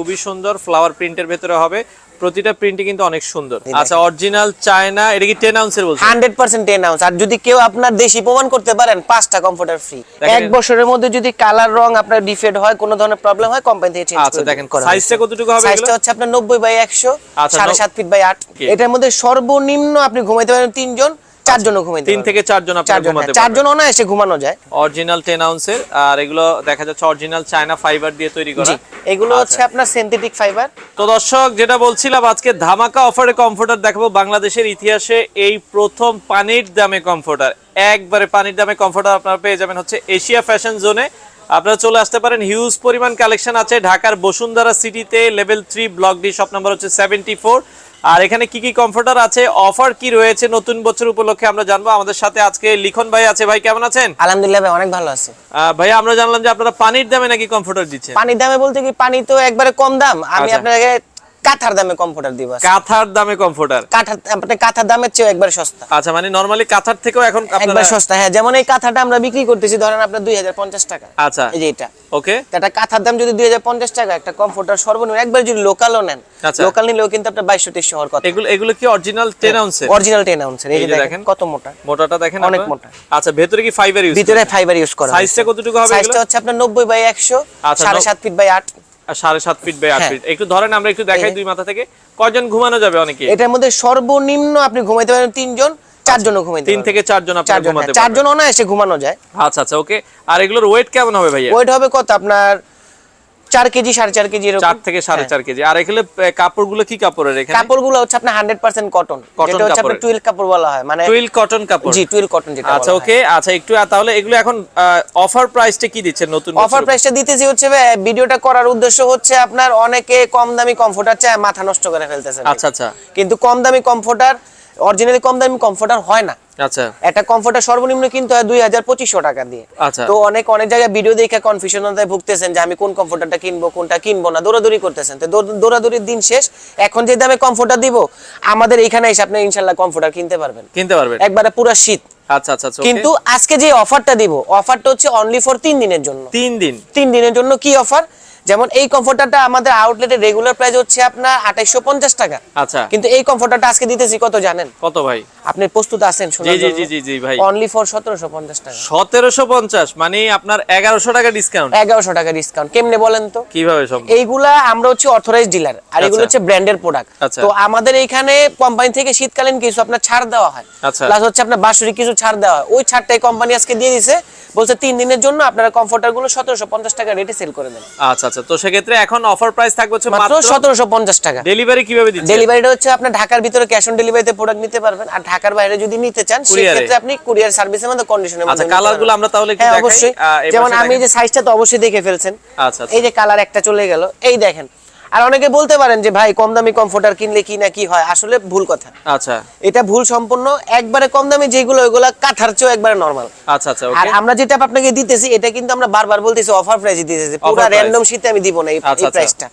খুবই সুন্দর ফ্লাওয়ার প্রিন্টের ভেতরে হবে। প্রতিটা প্রিন্টই কিন্তু অনেক সুন্দর। আচ্ছা অরিজিনাল চায়না এটা কি টেন আউন্সের বলছেন? হান্ড্রেড পার্সেন্ট টেন আউন্স আর যদি কেউ আপনার দেশি প্রমাণ করতে পারেন পাঁচটা কমফোর্টার ফ্রি এক বছরের মধ্যে যদি কালার রং আপনার ডিফেক্ট হয় কোনো ধরনের প্রবলেম হয় কোম্পানি থেকে চেঞ্জ আচ্ছা দেখেন সাইজটা কতটুকু হবে সাইজটা হচ্ছে আপনার নব্বই বাই একশো আচ্ছা, সাড়ে নব- সাত ফিট বাই আট। Okay. এটার মধ্যে সর্বনিম্ন আপনি ঘুমাইতে পারেন তিনজন। তিন। থেকে চারজন আপনারা ঘুমাতে হ্যাঁ, চারজন অনায়াসে ঘুমানো যায়। অরিজিনাল টেন আউন্সের আর এগুলো দেখা যাচ্ছে অরিজিনাল চায়না ফাইবার দিয়ে তৈরি করা। এগুলো আচ্ছা। হচ্ছে আপনার সিনথেটিক ফাইবার তো দর্শক যেটা বলছিলাম আজকে ধামাকা অফারে কমফোর্টার দেখাবো। বাংলাদেশের ইতিহাসে এই প্রথম পানির দামে কমফোর্টার একবারে পানির দামে কমফোর্টার আপনারা পেয়ে যাবেন হচ্ছে এশিয়া ফ্যাশন জোনে আপনারা চলে আসতে পারেন হিউজ পরিমাণ কালেকশন আছে। ঢাকার বসুন্ধরা সিটিতে level three block D shop number হচ্ছে সেভেন্টি আর এখানে কি কি কমফোর্টার আছে? অফার কি রয়েছে? নতুন বছর উপলক্ষে আমরা জানব। আমাদের সাথে আজকে লিখন ভাই আছে। ভাই কেমন আছেন? আলহামদুলিল্লাহ ভাই অনেক ভালো আছে। ভাই আমরা জানলাম যে আপনারা পানির দামে নাকি কমফোর্টার দিচ্ছেন। পানির দামে বলতে কি পানি তো একবারে কম দাম। আমি আচ্ছা। আপনাকে কাঁথার দামে কমফোর্টার দিব কাঁথার দামে কমফোর্টার কাঁথার আপনি কাঁথার দামের চেয়ে একবারে সস্তা। আচ্ছা মানে নরমালি কাঁথার থেকেও এখন একবার সস্তা হ্যাঁ যেমন এই কাঁথাটা আমরা বিক্রি করতেছি ধরেন আপনার দুই হাজার পঞ্চাশ টাকা। আচ্ছা। এই যে এটা। ওকে। তো একটা কাঁথার দাম যদি দুই হাজার পঞ্চাশ টাকা একটা কমফোর্টার সর্বনিম্ন একবার যদি লোকালও নেন আচ্ছা। লোকাল নিলেও কিন্তু আপনার বাইশশো তেইশশো হওয়ার কথা। এগুলো এগুলো কি অরিজিনাল টেন আউন্সের অরিজিনাল টেন আউন্সের এই যে দেখেন। কত মোটা। মোটাটা দেখেন অনেক মোটা। আচ্ছা ভেতরে কি ফাইবার ইউজ ভিতরে ফাইবার ইউজ করা সাইজটা কতটুকু হবে সাইজটা হচ্ছে আপনার নব্বই বাই একশো আচ্ছা, সাড়ে নব- সাত ফিট বাই আট। সাড়ে সাত ফিট বাই আট হ্যাঁ। ফিট একটু ধরেন আমরা একটু দেখাই দুই মাথা থেকে। কয়জন ঘুমানো যাবে অনেকে? এটার মধ্যে সর্বনিম্ন আপনি ঘুমাইতে পারেন তিনজন চারজনও ঘুমাইতে তিন থেকে চারজন ঘুমাতে হ্যাঁ, চারজন অনায়াসে ঘুমানো যায়। আচ্ছা আচ্ছা ওকে। আর এগুলোর ওয়েট কেমন হবে ভাইয়া? ওয়েট হবে কত? আপনার চার কেজি সাড়ে চার কেজি চার থেকে সাড়ে হ্যাঁ। চার কেজি। আর কাপড়গুলো কি কাপড়ের এখানে? কাপড়গুলো হচ্ছে আপনার হান্ড্রেড পার্সেন্ট কটন Cotton যেটা হচ্ছে আপনার টুয়েল কাপড় বলা হয়। মানে টুইল কটন কাপড়। জি টুয়েল কটন যেটা আচ্ছা ওকে আচ্ছা একটু তাহলে এগুলো এখন অফার প্রাইসটা কি দিচ্ছেন নতুন অফার প্রাইসটা দিতেছি হচ্ছে ভিডিওটা করার উদ্দেশ্য হচ্ছে আপনার অনেকে কম দামি কমফোর্টার চায় মাথা নষ্ট করে ফেলতেছে। আচ্ছা আচ্ছা। কিন্তু কম দামি কমফোর্টার অরিজিনালি কম দামি কমফোর্টার হয় না। আচ্ছা। একটা কমফোর্টার সর্বনিম্ন কিনতে হয় দুই হাজার পঁচিশশো টাকা দিয়ে। আচ্ছা। তো অনেক অনেক জায়গায় ভিডিও দেখে কনফিউশন ভুগতেছেন যে আমি কোন কমফোর্টারটা কিনবো কোনটা কিনবো না দৌড়াদৌড়ি করতেছেন। তো দৌড়াদৌড়ির দিন শেষ এখন যে দামে কমফোর্টার দিব আমাদের এখানে এসে আপনি ইনশাল্লাহ কমফোর্টার কিনতে পারবেন। কিনতে পারবেন। একবারে পুরো শীত। আচ্ছা আচ্ছা আচ্ছা, কিন্তু আজকে যে অফারটা দিব অফারটা হচ্ছে অনলি ফর তিন দিনের জন্য। তিন দিন। তিন দিনের জন্য কি অফার যেমন এই কমফোর্টারটা আমাদের আউটলেটের রেগুলার প্রাইস হচ্ছে আপনার আঠাইশো পঞ্চাশ টাকা। আচ্ছা। কিন্তু এই কমফোর্টারটা আজকে দিতেছি কত জানেন? কত ভাই? আপনি প্রস্তুত আছেন জি জি জি জি জি ভাই। অনলি ফর সতেরোশো পঞ্চাশ টাকা। সতেরোশো পঞ্চাশ মানে আপনার এগারোশো টাকা ডিসকাউন্ট এগারোশো টাকা ডিসকাউন্ট কেমনে বলেন তো? কীভাবে সব এইগুলা আমরা হচ্ছে অথরাইজ ডিলার আর এগুলো আচ্ছা। হচ্ছে ব্র্যান্ডের প্রোডাক্ট আচ্ছা। তো আমাদের এইখানে কোম্পানি থেকে শীতকালীন কিছু আপনার ছাড় দেওয়া হয়। আচ্ছা। প্লাস হচ্ছে আপনার বাৎসরিক কিছু ছাড় দেওয়া হয়। ওই ছাড়টাই কোম্পানি আজকে দিয়ে দিছে। বলছে তিন দিনের জন্য আপনারা কমফোর্টারগুলো সতেরোশো পঞ্চাশ টাকা রেটে সেল করে দেন। আচ্ছা আচ্ছা তো সেক্ষেত্রে এখন অফার প্রাইস থাকবে হচ্ছে মাত্র মাত্র সতেরোশো পঞ্চাশ টাকা। ডেলিভারি কীভাবে দিচ্ছে ডেলিভারিটা হচ্ছে আপনার ঢাকার ভিতরে ক্যাশ অন ডেলিভারিতে প্রোডাক্ট নিতে পারবেন আর ঢাকার বাইরে যদি নিতে চান সেক্ষেত্রে আপনি কুরিয়ার সার্ভিসের মধ্যে কন্ডিশনের আচ্ছা কালারগুলো আমরা তাহলে একটু হ্যাঁ দেখাই। অবশ্যই। যেমন আমি। যে সাইজটা তো অবশ্যই দেখে ফেলছেন। আচ্ছা আচ্ছা। এই যে কালার একটা চলে গেল। এই দেখেন আর অনেকে বলতে পারেন যে ভাই কম দামি কমফোর্টার কিনলে কি না কি হয়? আসলে ভুল কথা। আচ্ছা। এটা ভুল সম্পূর্ণ। একবারে কম দামি যেগুলো ওইগুলা কাঁথার চেয়েও একবারে নরমাল আচ্ছা আচ্ছা আর আমরা যেটা আপনাকে দিতেছি এটা কিন্তু আমরা বারবার বলতেছি অফার প্রাইসে দিতেছি। পুরো র্যান্ডম শীতে আমি দিব না এই আচ্ছা, আচ্ছা। প্রাইসটা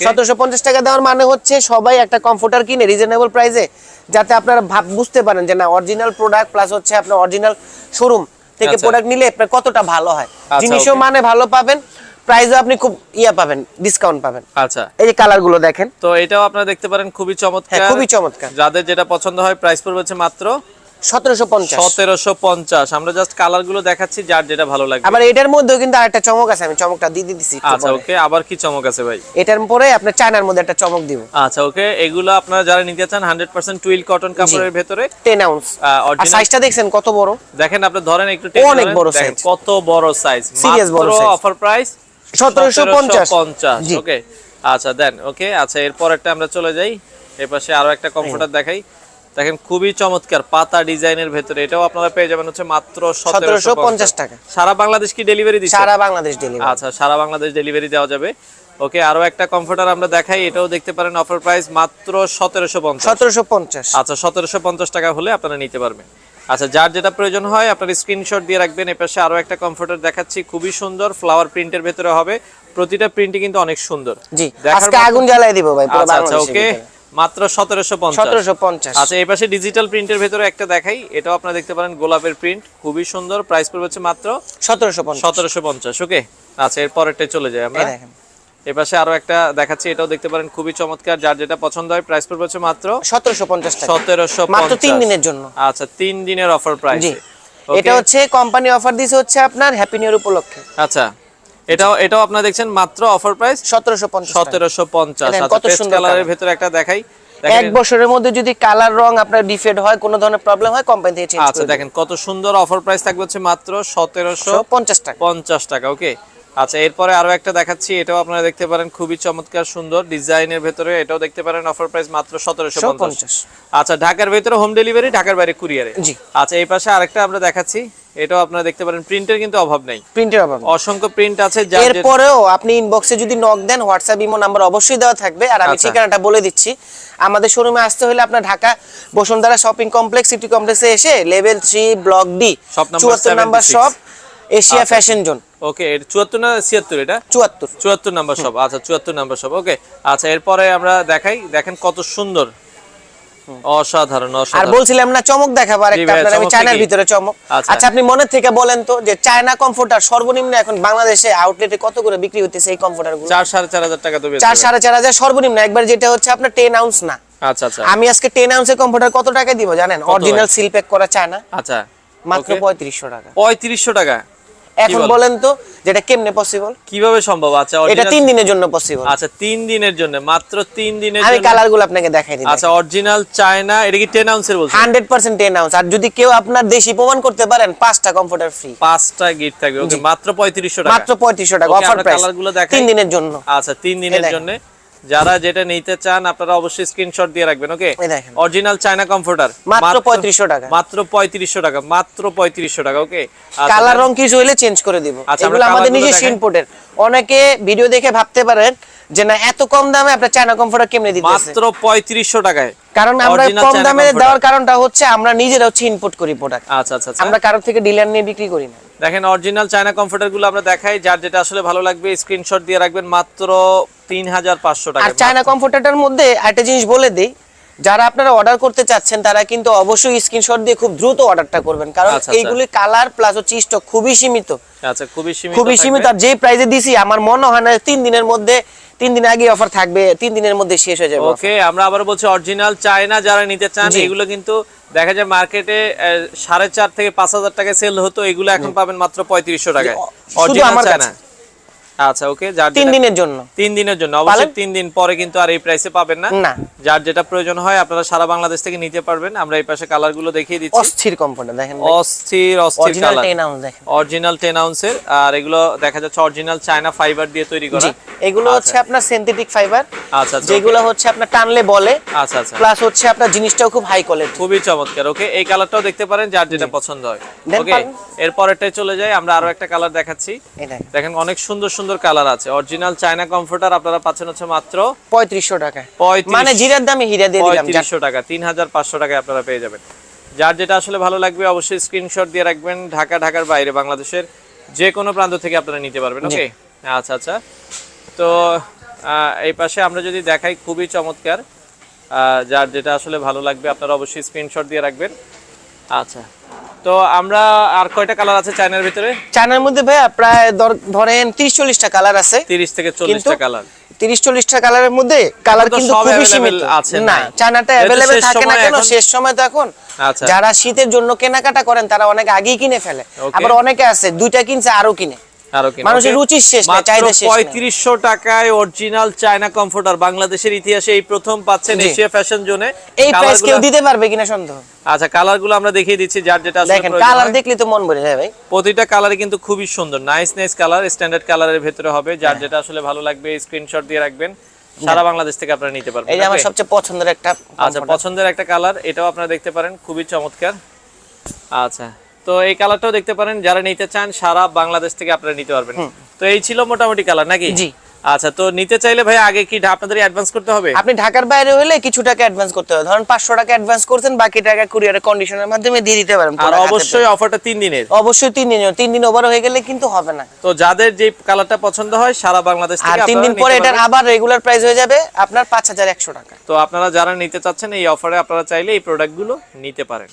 সতেরোশো পঞ্চাশ টাকা দেওয়ার মানে হচ্ছে সবাই একটা কমফোর্টার কিনে রিজনেবল প্রাইসে যাতে আপনারা ভাব বুঝতে পারেন যে না অরিজিনাল প্রোডাক্ট প্লাস হচ্ছে আপনার অরিজিনাল শোরুম থেকে আচ্ছা। প্রোডাক্ট নিলে আপনার কতটা ভালো হয়। আচ্ছা, জিনিসও মানে ভালো পাবেন। প্রাইসও আপনি খুব ইয়া পাবেন ডিসকাউন্ট পাবেন। আচ্ছা। এই যে কালারগুলো দেখেন। তো এটাও আপনারা দেখতে পারেন খুবই চমৎকার। হ্যাঁ, খুবই চমৎকার। যাদের যেটা পছন্দ হয় প্রাইস পড়বে হচ্ছে মাত্র আমরা জাস্ট কালারগুলো দেখাচ্ছি যার যেটা ভালো লাগবে। আবার এটার মধ্যেও কিন্তু আরেকটা চমক আছে আমি চমকটা দিয়ে দিতেছি আচ্ছা ওকে আবার কি চমক আছে ভাই? এটার পরে আপনার চায়নার মধ্যে একটা চমক দিব। আচ্ছা ওকে এগুলো আপনারা যারা নিতে চান হান্ড্রেড পার্সেন্ট টুইল কটন কাপড়ের ভেতরে। টেন আউন্স আর সাইজটা দেখছেন কত বড়? দেখেন আপনি ধরেন একটু অনেক বড় size। কত বড় সাইজ অফার প্রাইস সতেরোশো পঞ্চাশ। জি। ওকে আচ্ছা দেন ওকে আচ্ছা এরপর একটা আমরা চলে যাই। এর পাশে আরও একটা কমফোর্টার দেখাই। দেখেন খুবই চমৎকার পাতা ডিজাইনের ভেতরে। এটাও আপনারা পেয়ে যাবেন হচ্ছে মাত্র 1750 টাকা। সারা বাংলাদেশ কি ডেলিভারি দিচ্ছে? সারা বাংলাদেশ ডেলিভারি আচ্ছা সারা বাংলাদেশ ডেলিভারি দেওয়া যাবে। ওকে আরও একটা কমফোর্টার আমরা দেখাই। এটাও দেখতে পারেন অফার প্রাইস মাত্র সতেরোশো পঞ্চাশ। সতেরোশো পঞ্চাশ। আচ্ছা সতেরোশো পঞ্চাশ টাকা হলে আপনারা নিতে পারবেন। আচ্ছা যার যেটা প্রয়োজন হয় আপনার স্ক্রিনশট দিয়ে রাখবেন। এ পাশে আরও একটা কমফোর্টার দেখাচ্ছি। খুবই সুন্দর ফ্লাওয়ার প্রিন্টের ভেতরে হবে। প্রতিটা প্রিন্টই কিন্তু অনেক সুন্দর। জি আজকে আগুন জ্বালাই দিব ভাই পুরো আচ্ছা আচ্ছা ওকে মাত্র সতেরোশো পঞ্চাশ। সতেরোশো পঞ্চাশ। আচ্ছা এই পাশে ডিজিটাল প্রিন্টের ভেতরে একটা দেখাই। এটাও আপনারা দেখতে পারেন গোলাপের প্রিন্ট খুবই সুন্দর প্রাইস পড়বে হচ্ছে মাত্র সতেরোশো পঞ্চাশ। সতেরোশো পঞ্চাশ ওকে আচ্ছা এর পরেরটা চলে যায় আমরা। দেখেন। এ পাশে আরও একটা দেখাচ্ছি এটাও দেখতে পারেন খুবই চমৎকার যার যেটা পছন্দ হয় প্রাইস পড়বে হচ্ছে মাত্র সতেরোশো পঞ্চাশ টাকা। সতেরোশো মাত্র তিন দিনের জন্য। আচ্ছা তিন দিনের অফার প্রাইস জি। এটা হচ্ছে কোম্পানি অফার দিছে হচ্ছে আপনার হ্যাপি নিউ ইয়ার উপলক্ষে। আচ্ছা এটাও এটাও আপনারা দেখছেন মাত্র অফার প্রাইস সতেরোশো পঞ্চাশ সতেরোশো পঞ্চাশ। দেখেন আচ্ছা কত পেস্ট সুন্দর কালারের। ভেতরে একটা দেখাই। এক বছরের মধ্যে যদি কালার রং আপনার ডিফেক্ট হয় কোনো ধরনের প্রবলেম হয় কোম্পানি থেকে চেঞ্জ আচ্ছা দেখেন কত সুন্দর অফার প্রাইস থাকবে হচ্ছে মাত্র সতেরোশো পঞ্চাশ টাকা। পঞ্চাশ টাকা ওকে আচ্ছা এরপরে আরও একটা দেখাচ্ছি এটাও আপনারা দেখতে পারেন খুবই চমৎকার সুন্দর ডিজাইনের ভেতরে এটাও দেখতে পারেন অফার প্রাইস মাত্র সতেরোশো পঞ্চাশ। আচ্ছা ঢাকার ভেতরে হোম ডেলিভারি ঢাকার বাইরে কুরিয়ারে আচ্ছা এই পাশে আরেকটা আমরা দেখাচ্ছি এটাও আপনারা দেখতে পারেন প্রিন্টের কিন্তু অভাব নেই। প্রিন্টের অভাব অসংখ্য প্রিন্ট আছে এরপরেও আপনি ইনবক্সে যদি নক দেন হোয়াটসঅ্যাপ ইমো নাম্বার অবশ্যই দেওয়া থাকবে। আর আমি আচ্ছা। ঠিকানাটা বলে দিচ্ছি আমাদের শোরুমে আসতে হলে আপনার Dhaka Bashundhara shopping complex city কমপ্লেক্সে এসে লেভেল থ্রি ব্লক ডি চুয়াত্তর number 76 shop Asia. Fashion zone okay এটা চুয়াত্তর না ছিয়াত্তর এটা? চুয়াত্তর। চুয়াত্তর নাম্বার সব আচ্ছা চুয়াত্তর নাম্বার সব ওকে আচ্ছা এরপরে আমরা দেখাই দেখেন কত সুন্দর। অসাধারণ আর বলছিলাম না চমক দেখাবো আরেকটা আমি চায়নার ভিতরে চমক। আচ্ছা। আচ্ছা আপনি মনে থেকে বলেন তো যে চায়না কমফোর্টার সর্বনিম্ন এখন বাংলাদেশে আউটলেটে কত করে বিক্রি হতেছে এই কমফোর্টারগুলো? চার সাড়ে চার হাজার টাকা তো বেচতে চার হবে। সাড়ে চার হাজার সর্বনিম্ন একবার যেটা হচ্ছে আপনার টেন আউন্স না। আচ্ছা আচ্ছা। আমি আজকে টেন আউন্সের কমফোর্টার কত টাকা দিব জানেন? অরিজিনাল সিল প্যাক করা চায়না আচ্ছা মাত্র Okay. পঁয়ত্রিশশো টাকা। পঁয়ত্রিশশো টাকা? এখন বলেন? তো যেটা কেমনে পসিবল কীভাবে সম্ভব? আচ্ছা এটা তিন দিনের জন্য পসিবল আচ্ছা তিন দিনের জন্য মাত্র তিন দিনের আমি জন্য কালারগুলো আপনাকে দেখাই দিই আচ্ছা অরিজিনাল চায়না এটা কি 10 আউন্সের বলছেন? হান্ড্রেড পার্সেন্ট টেন আউন্স আর যদি কেউ আপনার দেশি প্রমাণ করতে পারেন পাঁচটা কমফোর্টার ফ্রি পাঁচটা গিফট থাকবে ওকে মাত্র পঁয়ত্রিশশো টাকা। মাত্র পঁয়ত্রিশশো টাকা Okay, অফার প্রাইস কালারগুলো দেখাই। তিন দিনের জন্য। আচ্ছা তিন দিনের জন্য। যারা যেটা নিতে চান আপনারা অবশ্যই স্ক্রিনশট দিয়ে রাখবেন ওকে অরিজিনাল চায়না কমফোর্টার মাত্র 3500 টাকা। মাত্র পঁয়ত্রিশশো টাকা মাত্র পঁয়ত্রিশশো টাকা ওকে কালার রং কিছু হইলে চেঞ্জ করে দিব। আচ্ছা, এগুলো আমাদের নিজস্ব ইনপুটের অনেকে ভিডিও দেখে ভাবতে পারেন যে না এত কম দামে আপনার চায়না কমফোর্টার কেমনে দিতেছে? মাত্র পঁয়ত্রিশশো টাকায়। কারণ আমরা কম দামে দেওয়ার কারণটা হচ্ছে আমরা নিজেরা হচ্ছে ইনপুট করি প্রোডাক্ট আচ্ছা আচ্ছা আচ্ছা। আমরা কারোর থেকে ডিলার নিয়ে বিক্রি করি না। দেখেন অরিজিনাল চায়না কমফোর্টারগুলো আমরা দেখাই যার যেটা আসলে ভালো লাগবে স্ক্রিনশট দিয়ে রাখবেন মাত্র তিন হাজার পাঁচশো টাকা আর চায়না কমফোর্টারটার মধ্যে একটা জিনিস বলে দেই যারা আপনারা অর্ডার করতে চাচ্ছেন তারা কিন্তু অবশ্যই স্ক্রিনশট দিয়ে খুব দ্রুত অর্ডারটা করবেন। কারণ আচ্ছা, আচ্ছা। এইগুলি কালার প্লাস হচ্ছে স্টক খুবই সীমিত। আচ্ছা খুবই সীমিত খুবই সীমিত। আর যে প্রাইসে দিছি আমার মনে হয় না তিন দিনের মধ্যে তিন দিন আগে অফার থাকবে তিন দিনের মধ্যে শেষ হয়ে যাবে ওকে আমরা আবার বলছি অরিজিনাল চায়না যারা নিতে চান এগুলো কিন্তু দেখা যায় মার্কেটে সাড়ে চার থেকে পাঁচ হাজার টাকায় সেল হতো এগুলো এখন পাবেন মাত্র পঁয়ত্রিশশো টাকায়। Original China. আচ্ছা ওকে যার তিন দিনের জন্য। তিন দিনের জন্য। অবশ্যই তিন দিন পরে কিন্তু আর এই প্রাইসে পাবেন না। না। যার যেটা প্রয়োজন হয় আপনারা সারা বাংলাদেশ থেকে নিতে পারবেন। আমরা এই পাশে কালারগুলো দেখিয়ে দিচ্ছি। অস্থির কমফোর্টার দেখেন অস্থির অস্থির অরিজিনাল কালার অরিজিনাল টেন আউন্সের আর এগুলো দেখা যাচ্ছে অরিজিনাল চায়না ফাইবার দিয়ে তৈরি করা। এগুলো হচ্ছে আপনার সিনথেটিক ফাইবার আচ্ছা আচ্ছা যেগুলো হচ্ছে আপনার টানলে বলে। আচ্ছা আচ্ছা। প্লাস হচ্ছে আপনার জিনিসটাও খুব হাই কোয়ালিটি খুবই চমৎকার ওকে এই কালারটাও দেখতে পারেন যার যেটা পছন্দ হয়। ওকে। এরপরেরটাই চলে যাই আমরা আরও একটা কালার দেখাচ্ছি। দেখেন অনেক সুন্দর সুন্দর কালার আছে। অরিজিনাল চায়না কমফোর্টার আপনারা পাচ্ছেন হচ্ছে মাত্র পঁয়ত্রিশশো টাকা মানে জিরার দামে হীরা দিয়ে পঁয়ত্রিশশো টাকা তিন হাজার পাঁচশো টাকায় আপনারা পেয়ে যাবেন। যার যেটা আসলে ভালো লাগবে অবশ্যই স্ক্রিনশট দিয়ে রাখবেন। ঢাকা ঢাকার বাইরে বাংলাদেশের যে কোনো প্রান্ত থেকে আপনারা নিতে পারবেন ওকে আচ্ছা আচ্ছা। তো এই পাশে আমরা যদি দেখাই খুবই চমৎকার। যার যেটা আসলে ভালো লাগবে আপনারা অবশ্যই স্ক্রিনশট দিয়ে রাখবেন। আচ্ছা। তো আমরা আর কয়টা কালার আছে চায়নার ভিতরে? চায়নার মধ্যে ভাইয়া প্রায় ধরেন তিরিশ চল্লিশটা কালার আছে। তিরিশ থেকে চল্লিশটা কালার তিরিশ চল্লিশটা কালারের মধ্যে কালার কিন্তু খুব খুবই সীমিত। আছে না। চায়নাটা अवेलेबल অ্যাভেলেবেল থাকে না কেন? শেষ সময় তো এখন। আচ্ছা। যারা শীতের জন্য কেনাকাটা করেন তারা অনেক আগেই কিনে ফেলে. আবার অনেকে আছে দুইটা কিনছে আরও কিনে। মানুষের রুচির শেষ নাই, চাহিদা শেষ নাই। পঁয়ত্রিশশো টাকায় অরিজিনাল চায়না কমফোর্টার বাংলাদেশের ইতিহাসে এই প্রথম পাচ্ছেন এশিয়া ফ্যাশন জোনে এই প্রাইস কেউ দিতে পারবে কিনা সন্দেহ? আচ্ছা কালারগুলো আমরা দেখিয়ে দিচ্ছি যার যেটা দেখেন কালার দেখলে তো মন ভরে যায় ভাই। প্রতিটা কালারে কিন্তু খুবই সুন্দর। নাইস নাইস কালার স্ট্যান্ডার্ড কালারের ভেতরে হবে যার যেটা আসলে ভালো লাগবে স্ক্রিনশট দিয়ে রাখবেন। সারা বাংলাদেশ থেকে আপনারা নিতে পারবেন এই যে আমার সবচেয়ে পছন্দের একটা আচ্ছা পছন্দের একটা কালার এটাও আপনারা দেখতে পারেন খুবই চমৎকার। আচ্ছা তো এই কালারটাও দেখতে পারেন যারা নিতে চান সারা বাংলাদেশ থেকে আপনারা নিতে পারবেন। তো এই ছিল মোটামুটি কালার নাকি? জি। আচ্ছা তো নিতে চাইলে ভাই আগে কি আপনাদের অ্যাডভান্স করতে হবে? আপনি ঢাকার বাইরে হলে কিছু টাকা অ্যাডভান্স করতে হবে। ধরুন পাঁচশো টাকা অ্যাডভান্স করছেন বাকি টাকা কুরিয়ারের কন্ডিশনের মাধ্যমে দিয়ে দিতে পারেন আর অবশ্যই অফারটা তিন দিনের। অবশ্যই তিন দিন তিন দিন ওভার হয়ে গেলে কিন্তু হবে না। তো যাদের যে কালারটা পছন্দ হয় সারা বাংলাদেশ আর থেকে তিন আপনারা দিন নিতে পরে এটার আবার রেগুলার প্রাইস হয়ে যাবে আপনার পাঁচ হাজার একশো টাকা। তো আপনারা যারা নিতে চাচ্ছেন এই অফারে আপনারা চাইলে এই প্রোডাক্টগুলো নিতে পারেন।